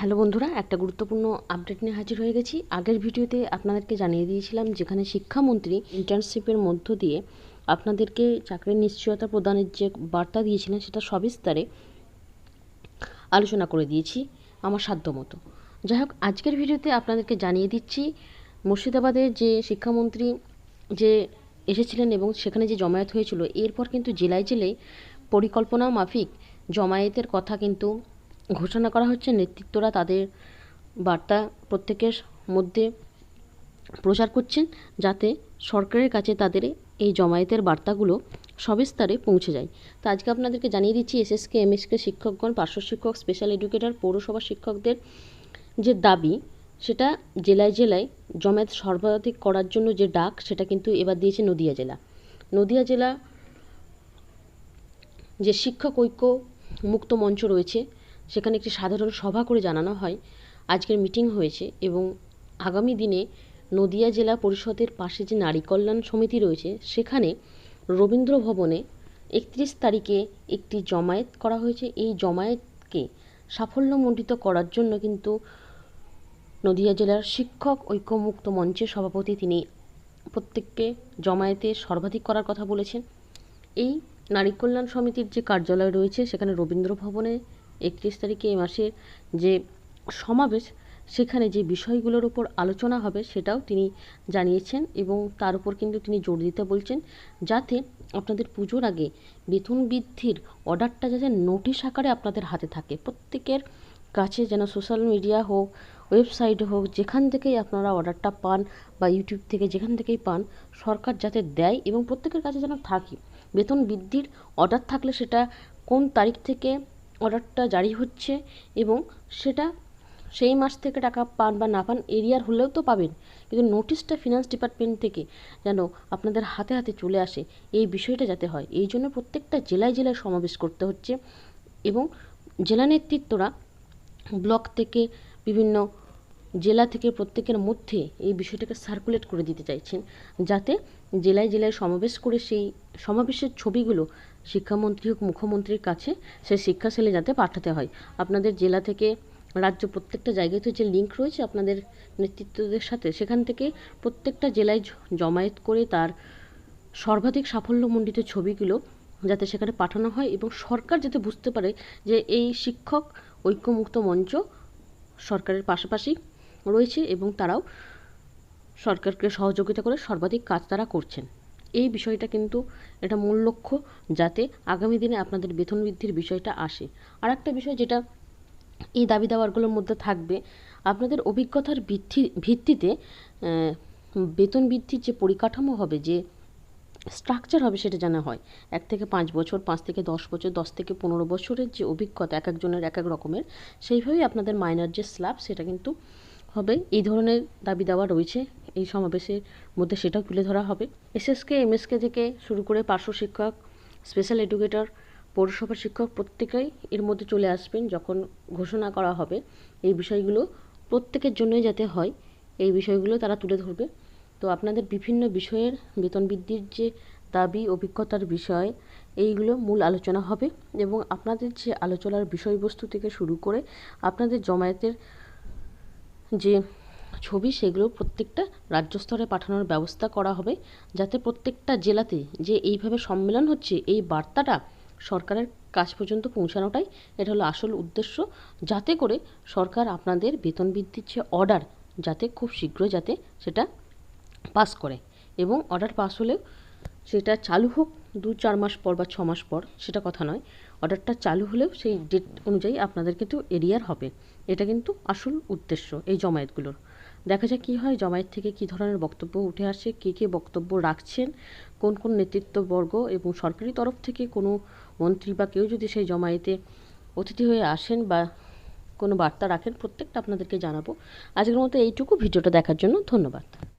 Hello বন্ধুরা, একটা গুরুত্বপূর্ণ আপডেট নিয়ে হাজির হয়ে গেছি। আগের ভিডিওতে আপনাদেরকে জানিয়ে দিয়েছিলাম যেখানে শিক্ষামন্ত্রী ইন্টার্নশিপের মধ্য দিয়ে আপনাদেরকে চাকরির নিশ্চয়তা প্রদানের যে বার্তা দিয়েছিলেন সেটা সবিস্তারে আলোচনা করে দিয়েছি আমার সাধ্য মতো। যাই হোক, আজকের ভিডিওতে আপনাদেরকে জানিয়ে দিচ্ছি মুর্শিদাবাদের যে শিক্ষামন্ত্রী যে এসেছিলেন এবং সেখানে যে জমায়েত হয়েছিল, এরপর কিন্তু জেলায় জেলায় পরিকল্পনা মাফিক জমায়েতের কথা কিন্তু ঘোষণা করা হচ্ছে, নেতৃত্বরা তাদের বার্তা প্রত্যেকের মধ্যে প্রচার করছেন যাতে সরকারের কাছে তাদের এই জমায়েতের বার্তাগুলো সবিস্তারে পৌঁছে যায়। তো আজকে আপনাদেরকে জানিয়ে দিচ্ছি, এসএসকে, এমএসকে শিক্ষকগণ, পার্শ্ব শিক্ষক, স্পেশাল এডুকেটর, পৌরসভা শিক্ষকদের যে দাবি, সেটা জেলায় জেলায় জমায়েত সর্বাধিক করার জন্য যে ডাক, সেটা কিন্তু এবার দিয়েছে নদিয়া জেলা। নদিয়া জেলা যে শিক্ষক ঐক্য মুক্ত মঞ্চ রয়েছে সেখানে একটি সাধারণ সভা করে জানানো হয়। আজকের মিটিং হয়েছে এবং আগামী দিনে নদিয়া জেলা পরিষদের পাশে যে নারী কল্যাণ সমিতি রয়েছে, সেখানে রবীন্দ্র ভবনে একত্রিশ তারিখে একটি জমায়েত করা হয়েছে। এই জমায়েতকে সাফল্যমণ্ডিত করার জন্য কিন্তু নদিয়া জেলার শিক্ষক ঐক্যমুক্ত মঞ্চের সভাপতি তিনি প্রত্যেককে জমায়েতে সর্বাধিক করার কথা বলেছেন। এই নারী কল্যাণ সমিতির যে কার্যালয় রয়েছে, সেখানে রবীন্দ্র ভবনে একত্রিশ তারিখে এই মাসের যে সমাবেশ, সেখানে যে বিষয়গুলোর উপর আলোচনা হবে সেটাও তিনি জানিয়েছেন এবং তার উপর কিন্তু তিনি জোর দিতে বলছেন যাতে আপনাদের পুজোর আগে বেতন বৃদ্ধির অর্ডারটা যাতে নোটিশ আকারে আপনাদের হাতে থাকে। প্রত্যেকের কাছে যেন সোশ্যাল মিডিয়া হোক, ওয়েবসাইট হোক, যেখান থেকেই আপনারা অর্ডারটা পান বা ইউটিউব থেকে যেখান থেকেই পান, সরকার যাতে দেয় এবং প্রত্যেকের কাছে যেন থাকে। বেতন বৃদ্ধির অর্ডার থাকলে সেটা কোন তারিখ থেকে অর্ডারটা জারি হচ্ছে এবং সেটা সেই মাস থেকে টাকা পান বা না পান এরিয়ার হলেও তো পাবেন। কিন্তু নোটিশটা ফিনান্স ডিপার্টমেন্ট থেকে যেন আপনাদের হাতে হাতে চলে আসে, এই বিষয়টা যাতে হয়। এই জন্য প্রত্যেকটা জেলায় জেলায় সমাবেশ করতে হচ্ছে এবং জেলা নেতৃত্বরা ব্লক থেকে বিভিন্ন জেলা থেকে প্রত্যেকের মধ্যে এই বিষয়টাকে সার্কুলেট করে দিতে চাইছেন, যাতে জেলায় জেলায় সমাবেশ করে সেই সমাবেশের ছবিগুলো শিক্ষামন্ত্রী হোক, মুখ্যমন্ত্রীর কাছে সে শিক্ষা সেলে যাতে পাঠাতে হয়। আপনাদের জেলা থেকে রাজ্য প্রত্যেকটা জায়গাতে যে লিঙ্ক রয়েছে আপনাদের নেতৃত্বদের সাথে, সেখান থেকে প্রত্যেকটা জেলায় জমায়েত করে তার সর্বাধিক সাফল্যমণ্ডিত ছবিগুলো যাতে সেখানে পাঠানো হয় এবং সরকার যাতে বুঝতে পারে যে এই শিক্ষক ঐক্যমুক্ত মঞ্চ সরকারের পাশাপাশি রয়েছে এবং তারাও সরকারকে সহযোগিতা করে সর্বাধিক কাজ তারা করছেন। এই বিষয়টা কিন্তু এটা মূল লক্ষ্য যাতে আগামী দিনে আপনাদের বেতন বৃদ্ধির বিষয়টা আসে। আর একটা বিষয় যেটা এই দাবি দাওয়ারগুলোর মধ্যে থাকবে, আপনাদের অভিজ্ঞতার ভিত্তি, ভিত্তিতে বেতন বৃদ্ধির যে পরিকাঠামো হবে, যে স্ট্রাকচার হবে সেটা জানা হয়। এক থেকে পাঁচ বছর, পাঁচ থেকে দশ বছর, দশ থেকে পনেরো বছরের যে অভিজ্ঞতা, এক একজনের এক এক রকমের, সেইভাবেই আপনাদের মাইনার যে স্ল্যাব সেটা কিন্তু হবে। এই ধরনের দাবি দাওয়া রয়েছে এই সমাবেশের মধ্যে সেটাও তুলে ধরা হবে। এসএসকে, এমএসকে থেকে শুরু করে পার্শ্ব শিক্ষক স্পেশাল এডুকেটর পৌরসভার শিক্ষক প্রত্যেকেই এর মধ্যে চলে আসবেন যখন ঘোষণা করা হবে। এই বিষয়গুলো প্রত্যেকের জন্যই যাতে হয়, এই বিষয়গুলো তারা তুলে ধরবে। তো আপনাদের বিভিন্ন বিষয়ের বেতন বৃদ্ধির যে দাবি, অভিজ্ঞতার বিষয়, এইগুলো মূল আলোচনা হবে এবং আপনাদের যে আলোচনার বিষয়বস্তু থেকে শুরু করে আপনাদের জমায়েতের যে ছবি সেগুলো প্রত্যেকটা রাজ্য স্তরে পাঠানোর ব্যবস্থা করা হবে যাতে প্রত্যেকটা জেলাতে যে এইভাবে সম্মেলন হচ্ছে, এই বার্তাটা সরকারের কাছ পর্যন্ত পৌঁছানোটাই এটা হলো আসল উদ্দেশ্য। যাতে করে সরকার আপনাদের বেতন বৃদ্ধির যে অর্ডার যাতে খুব শীঘ্র যাতে সেটা পাস করে এবং অর্ডার পাস হলেও সেটা চালু হোক দু চার মাস পর বা ছ মাস পর, সেটা কথা নয়। অর্ডারটা চালু হলেও সেই ডেট অনুযায়ী আপনাদের কিন্তু এরিয়ার হবে। এটা কিন্তু আসল উদ্দেশ্য এই জমায়েতগুলোর। দেখা যাক কী হয়, জমায়েত থেকে কি ধরনের বক্তব্য উঠে আসে, কে কে বক্তব্য রাখছেন, কোন কোন নেতৃত্ববর্গ এবং সরকারি তরফ থেকে কোনো মন্ত্রী বা কেউ যদি সেই জমায়েতে অতিথি হয়ে আসেন বা কোনো বার্তা রাখেন, প্রত্যেকটা আপনাদেরকে জানাব। আজকের মতো এইটুকু, ভিডিওটা দেখার জন্য ধন্যবাদ।